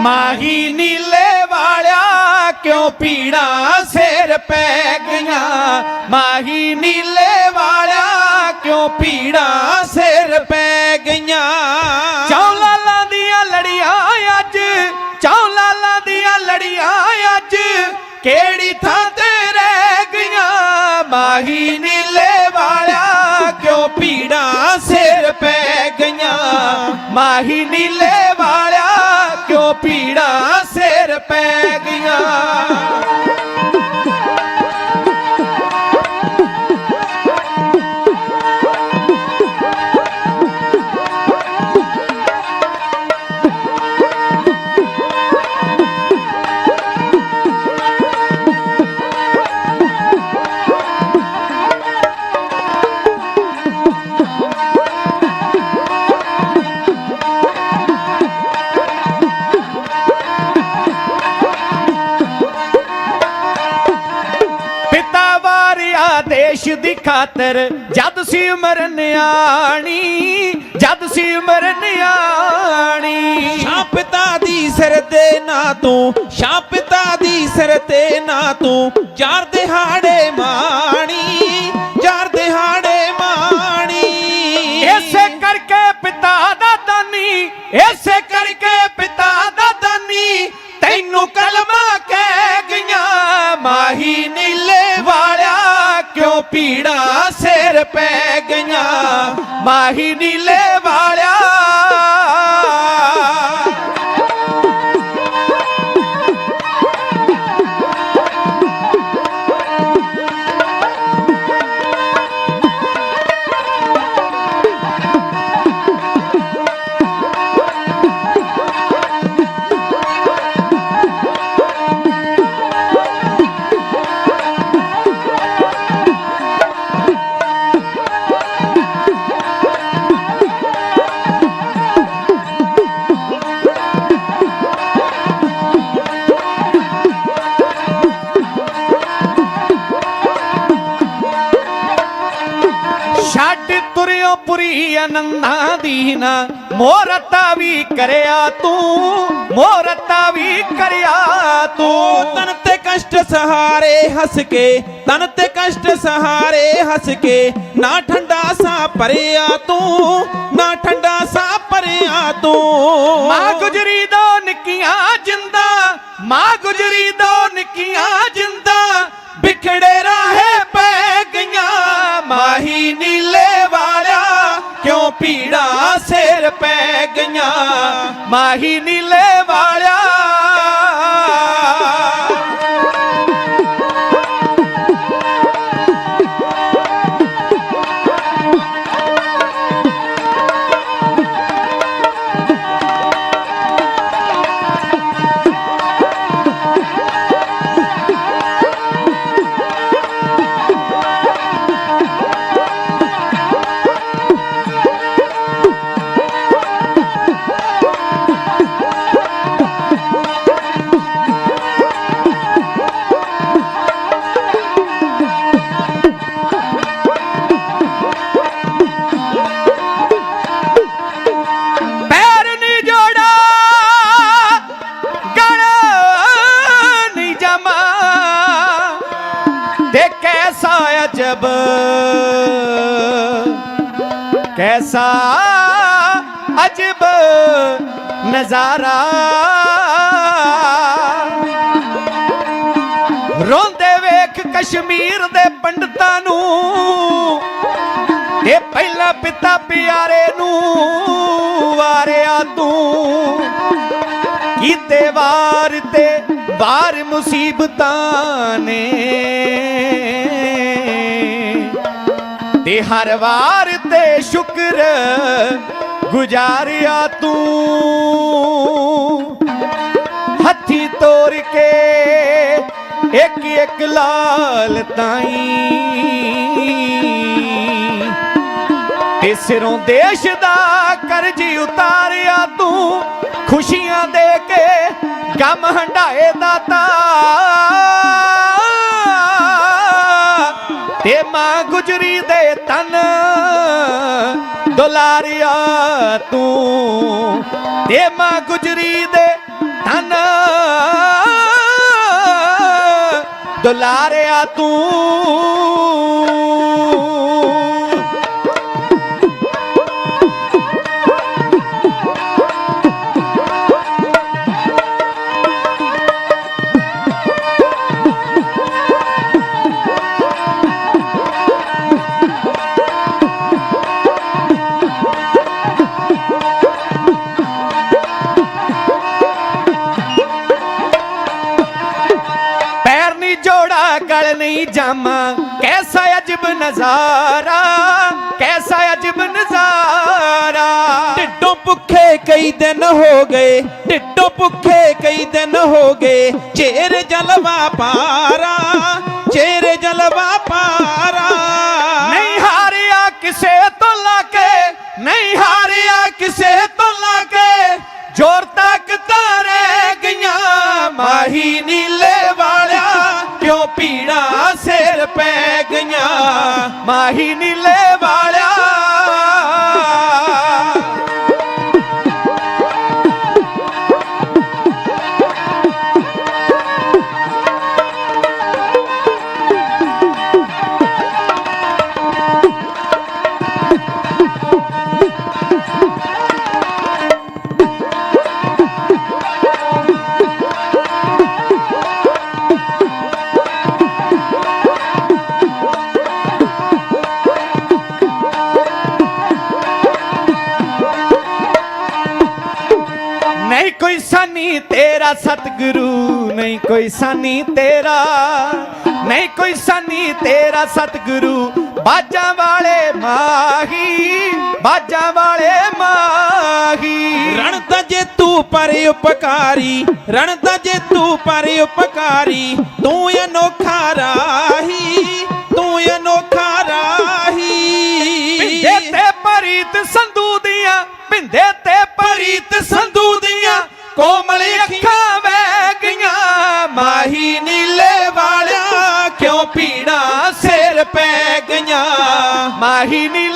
ਮਾਹੀ ਨੀਲੇ ਵਾਲਿਆ, ਕਿਉਂ ਪੀੜਾ ਸਿਰ ਪੈ ਗਈਆਂ? ਮਾਹੀ ਨੀਲੇ ਵਾਲਿਆ, ਕਿਉਂ ਪੀੜਾ ਸਿਰ ਪੈ ਗਈਆਂ? ਚੌਲਾਲਾਂ ਦੀਆਂ ਲੜੀਆਂ ਅੱਜ ਚੌਲਾਲਾਂ ਦੀਆਂ ਲੜੀਆਂ ਅੱਜ, ਕਿਹੜੀ ਥਾਂ ਤੇ ਰਹਿ ਗਈਆਂ? ਮਾਹੀ ਨੀਲੇ ਵਾਲਿਆ, ਕਿਉਂ ਪੀੜਾ ਸਿਰ ਪੈ ਗਈਆਂ? ਮਾਹੀ ਨੀਲੇ ਵਾਲਿਆ ਕਿਉਂ ਪੀੜਾ ਸਿਰ ਪੈ ਗਈਆਂ? ਖਾਤਰ ਜਦ ਸੀ ਉਮਰ ਨਿਆਣੀ ਜਦ ਸੀ ਉਮਰ ਨਿਆਣੀ। ਸ਼ਾਂ ਪਿਤਾ ਦੀ ਸਿਰ ਤੇ ਨਾ ਤੂੰ ਸ਼ਾਂ ਪਿਤਾ ਦੀ ਸਿਰ ਤੇ ਨਾ ਤੂੰ ਚਾਰ ਦਿਹਾੜੇ ਮਾਣੀ ਚਾਰ ਦਿਹਾੜੇ ਮਾਣੀ। ਇਸੇ ਕਰਕੇ ਪਿਤਾ ਦਾ ਦਾਨੀ ਇਸੇ ਪੀੜਾ ਸਿਰ ਪੈ ਗਈਆਂ ਮਾਹੀ ਨੀਲੇ ਵਾਲਿਆ। ਤੁਰਿਓ ਪੁਰੀ ਆਨੰਦਾਂ ਦੀ ਨਾ ਮੋਰਤਾ ਵੀ ਕਰਿਆ ਤੂੰ ਮੋਰਤਾ ਵੀ ਕਰਿਆ ਤੂੰ। ਤਨ ਤੇ ਕਸ਼ਟ ਸਹਾਰੇ ਹੱਸ ਕੇ ਤਨ ਤੇ ਕਸ਼ਟ ਸਹਾਰੇ ਹੱਸ ਕੇ ਨਾ ਠੰਡਾ ਸਾ ਭਰਿਆ ਤੂੰ ਨਾ ਠੰਡਾ ਸਾ ਭਰਿਆ ਤੂੰ। ਮਾਂ ਗੁਜਰੀ ਦੋ ਨਿੱਕੀਆਂ ਜਿੰਦਾ ਮਾਂ ਗੁਜਰੀ ਦੋ ਨਿੱਕੀਆਂ ਪੈ ਗਈਆਂ। ਮਾਹੀ ਨੀਲੇ ਵਾਲਿਆ ਅਜਬ ਕੈਸਾ ਅਜਬ ਨਜ਼ਾਰਾ। ਰੋਂਦੇ ਵੇਖ ਕਸ਼ਮੀਰ ਦੇ ਪੰਡਤਾਂ ਨੂੰ, ਇਹ ਪਹਿਲਾ ਪਿਤਾ ਪਿਆਰੇ ਨੂੰ ਵਾਰਿਆ ਤੂੰ। ਕੀਤੇ ਵਾਰ ਤੇ ਵਾਰ ਮੁਸੀਬਤਾਂ ਨੇ। ਤੇ ਹਰ ਵਾਰ ਤੇ ਸ਼ੁਕਰ ਗੁਜ਼ਾਰਿਆ ਤੂੰ। ਹੱਥੀ ਤੋੜ ਕੇ ਇੱਕ ਇੱਕ ਲਾਲ ਤਾਈ। ਤੇ ਸਿਰੋਂ ਦੇਸ਼ ਦਾ ਕਰਜ਼ ਉਤਾਰਿਆ ਤੂੰ। ਖੁਸ਼ੀਆਂ ਦੇ ਕੇ ਗਮ ਹੰਡਾਏ ਦਾਤਾ ਤੇ ਮਾਂ ਗੁਜਰੀ ਦੇ ਤਨ ਦੁਲਾਰਿਆ ਤੂੰ। ਤੇ ਮਾਂ ਗੁਜਰੀ ਦੇ ਤਨ ਦੁਲਾਰਿਆ ਤੂੰ। ਜੋੜਾ ਗਲ ਨਹੀਂ ਜਾਮਾ ਕੈਸਾ ਅਜਬ ਨਜ਼ਾਰਾ, ਕੈਸਾ ਅਜਬ ਨਜ਼ਾਰਾ। ਢਿੱਡੋਂ ਭੁੱਖੇ ਕਈ ਦਿਨ ਹੋ ਗਏ, ਢਿੱਡੋਂ ਭੁੱਖੇ ਕਈ ਦਿਨ ਹੋ ਗਏ ਚਿਹਰੇ ਜਲਵਾ ਪਾਰਾ। ਮਾਹੀ ਨੀਲੇ ਵਾਲਿਆ ਕਿਉਂ ਪੀੜਾ ਸਿਰ ਪੈ ਗਈਆਂ? ਮਾਹੀ ਨੀਲੇ ਵਾਲਿਆ ਨਹੀਂ ਕੋਈ ਸਾਨੀ ਤੇਰਾ ਸਤਿਗੁਰੂ ਨਹੀਂ ਕੋਈ ਸਾਨੀ ਤੇਰਾ ਨਹੀਂ ਕੋਈ ਸਾਨੀ ਤੇਰਾ ਸਤਿਗੁਰੂ। ਬਾਜਾਂ ਵਾਲੇ ਮਾਹੀ ਬਾਜਾਂ ਵਾਲੇ ਮਾਹੀ। ਰਣ ਤਾਂ ਜੇ ਤੂੰ ਪਰ ਉਪਕਾਰੀ ਰਣ ਤਾਂ ਜੇ ਤੂੰ ਪਰ ਉਪਕਾਰੀ ਤੂੰ ਅਨੋਖਾ ਰਾਹੀ ਤੂੰ ਅਨੋਖਾ ਰਾਹੀ। ਪਿੰਦੇ ਤੇ ਪਰੀਤ ਸੰਧੂ ਦੀਆਂ ਪਿੰਦੇ ਤੇ ਪਰੀਤ ਸੰਧੂ ਦੀਆਂ ਕੋਮਲ ਅੱਖਾਂ ਵਹਿ ਗਈਆਂ। ਮਾਹੀ ਨੀਲੇ ਵਾਲਿਆ ਕਿਉਂ ਪੀੜਾ ਸਿਰ ਪੈ ਗਈਆਂ? ਮਾਹੀ ਨੀਲੇ